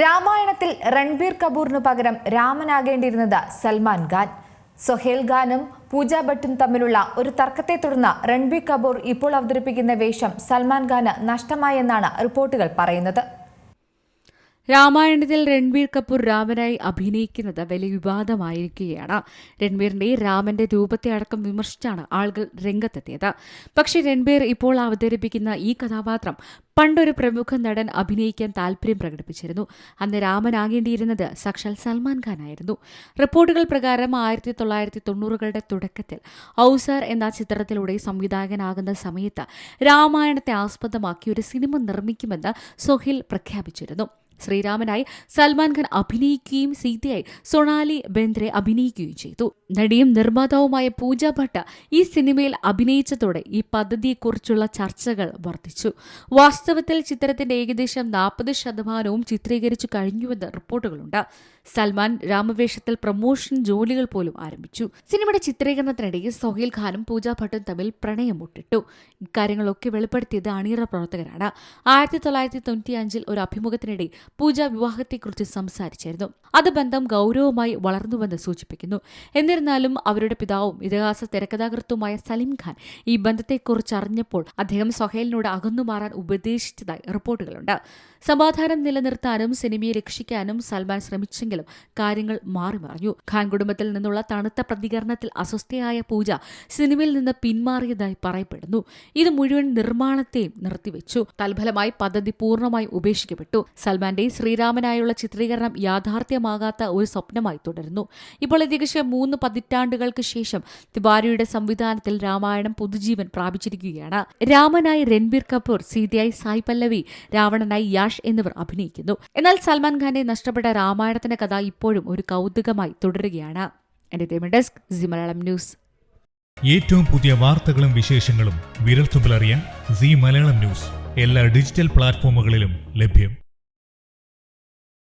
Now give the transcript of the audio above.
രാമായണത്തിൽ രൺബീർ കപൂറിനു പകരം രാമനാകേണ്ടിയിരുന്നത് സൽമാൻ ഖാൻ. സൊഹേൽ ഖാനും പൂജ ഭട്ടും തമ്മിലുള്ള ഒരു തർക്കത്തെ തുടർന്ന് രൺബീർ കപൂർ ഇപ്പോൾ അവതരിപ്പിക്കുന്ന വേഷം സൽമാൻ ഖാന് നഷ്ടമായെന്നാണ് റിപ്പോർട്ടുകൾ പറയുന്നത്. രാമായണത്തിൽ രൺബീർ കപൂർ രാമനായി അഭിനയിക്കുന്നത് വലിയ വിവാദമായിരിക്കുകയാണ്. രൺബീറിന്റെ രാമന്റെ രൂപത്തെ അടക്കം വിമർശിച്ചാണ് ആളുകൾ രംഗത്തെത്തിയത്. പക്ഷേ രൺബീർ ഇപ്പോൾ അവതരിപ്പിക്കുന്ന ഈ കഥാപാത്രം പണ്ടൊരു പ്രമുഖ നടൻ അഭിനയിക്കാൻ താൽപര്യം പ്രകടിപ്പിച്ചിരുന്നു. അന്ന് രാമനാകേണ്ടിയിരുന്നത് സാക്ഷാൽ സൽമാൻ ഖാൻ ആയിരുന്നു റിപ്പോർട്ടുകൾ പ്രകാരം ആയിരത്തി തൊള്ളായിരത്തി തൊണ്ണൂറുകളുടെ തുടക്കത്തിൽ ഔസർ എന്ന ചിത്രത്തിലൂടെ സംവിധായകനാകുന്ന സമയത്ത് രാമായണത്തെ ആസ്പദമാക്കി ഒരു സിനിമ നിർമ്മിക്കുമെന്ന് സൊഹിൽ പ്രഖ്യാപിച്ചിരുന്നു. ശ്രീരാമനായി സൽമാൻ ഖാൻ അഭിനയിക്കുകയും സീതയായി സൊണാലി ബെന്ദ്രെ അഭിനയിക്കുകയും ചെയ്തു. നടിയും നിർമ്മാതാവുമായ പൂജ ഭട്ട ഈ സിനിമയിൽ അഭിനയിച്ചതോടെ ഈ പദ്ധതിയെക്കുറിച്ചുള്ള ചർച്ചകൾ വർദ്ധിച്ചു. വാസ്തവത്തിൽ ചിത്രത്തിന്റെ ഏകദേശം നാൽപ്പത് ശതമാനവും ചിത്രീകരിച്ചു കഴിഞ്ഞുവെന്ന് റിപ്പോർട്ടുകളുണ്ട്. സൽമാൻ രാമവേഷത്തിൽ പ്രൊമോഷൻ ജോലികൾ പോലും ആരംഭിച്ചു. സിനിമയുടെ ചിത്രീകരണത്തിനിടയിൽ സൊഹീൽ ഖാനും പൂജ ഭട്ടും തമ്മിൽ പ്രണയം മുട്ടിട്ടു ഇക്കാര്യങ്ങളൊക്കെ വെളിപ്പെടുത്തിയത് അണിയറ പ്രവർത്തകരാണ്. ആയിരത്തി തൊള്ളായിരത്തി തൊണ്ണൂറ്റി അഞ്ചിൽ ഒരു അഭിമുഖത്തിനിടെ പൂജ വിവാഹത്തെക്കുറിച്ച് സംസാരിച്ചിരുന്നു അത് ബന്ധം ഗൗരവമായി വളർന്നുവെന്ന് സൂചിപ്പിക്കുന്നു. എന്നിരുന്നാലും അവരുടെ പിതാവും ഇതിഹാസ തിരക്കഥാകൃത്തുമായ സലിം ഖാൻ ഈ ബന്ധത്തെക്കുറിച്ച് അറിഞ്ഞപ്പോൾ അദ്ദേഹം സൊഹേലിനോട് അകന്നുമാറാൻ ഉപദേശിച്ചതായി റിപ്പോർട്ടുകളുണ്ട്. സമാധാനം നിലനിർത്താനും സിനിമയെ രക്ഷിക്കാനും സൽമാൻ ശ്രമിച്ചെങ്കിലും കാര്യങ്ങൾ മാറിമറിഞ്ഞു. ഖാൻ കുടുംബത്തിൽ നിന്നുള്ള തണുത്ത പ്രതികരണത്തിൽ അസ്വസ്ഥയായ പൂജ സിനിമയിൽ നിന്ന് പിന്മാറിയതായി പറയപ്പെടുന്നു. ഇത് മുഴുവൻ നിർമ്മാണത്തെയും നിർത്തിവെച്ചു. തൽഫലമായി പദ്ധതി പൂർണമായി ഉപേക്ഷിക്കപ്പെട്ടു. സൽമാന്റെ ശ്രീരാമനായുള്ള ചിത്രീകരണം യാഥാർത്ഥ്യമാകാത്ത ഒരു സ്വപ്നമായി തുടരുന്നു. ഇപ്പോൾ ഏകദേശം മൂന്ന് പതിറ്റാണ്ടുകൾക്ക് ശേഷം തിവാരിയുടെ സംവിധാനത്തിൽ രാമായണം പുതുജീവൻ പ്രാപിച്ചിരിക്കുകയാണ്. രാമനായി രൺബീർ കപൂർ സീതയായി സായി പല്ലവി രാവണനായി യാഷ് എന്നിവർ അഭിനയിക്കുന്നു. എന്നാൽ സൽമാൻ ഖാന്റെ നഷ്ടപ്പെട്ട രാമായണത്തിന്റെ കഥ ഇപ്പോഴും ഒരു കൗതുകമായി തുടരുകയാണ്. എന്റർടൈൻമെന്റ് ഡെസ്ക് ന്യൂസ് ഏറ്റവും പുതിയ വാർത്തകളും വിശേഷങ്ങളും വിരൽത്തുമ്പിലറിയാൻ സി മലയാളം ന്യൂസ് എല്ലാ ഡിജിറ്റൽ പ്ലാറ്റ്ഫോമുകളിലും ലഭ്യം.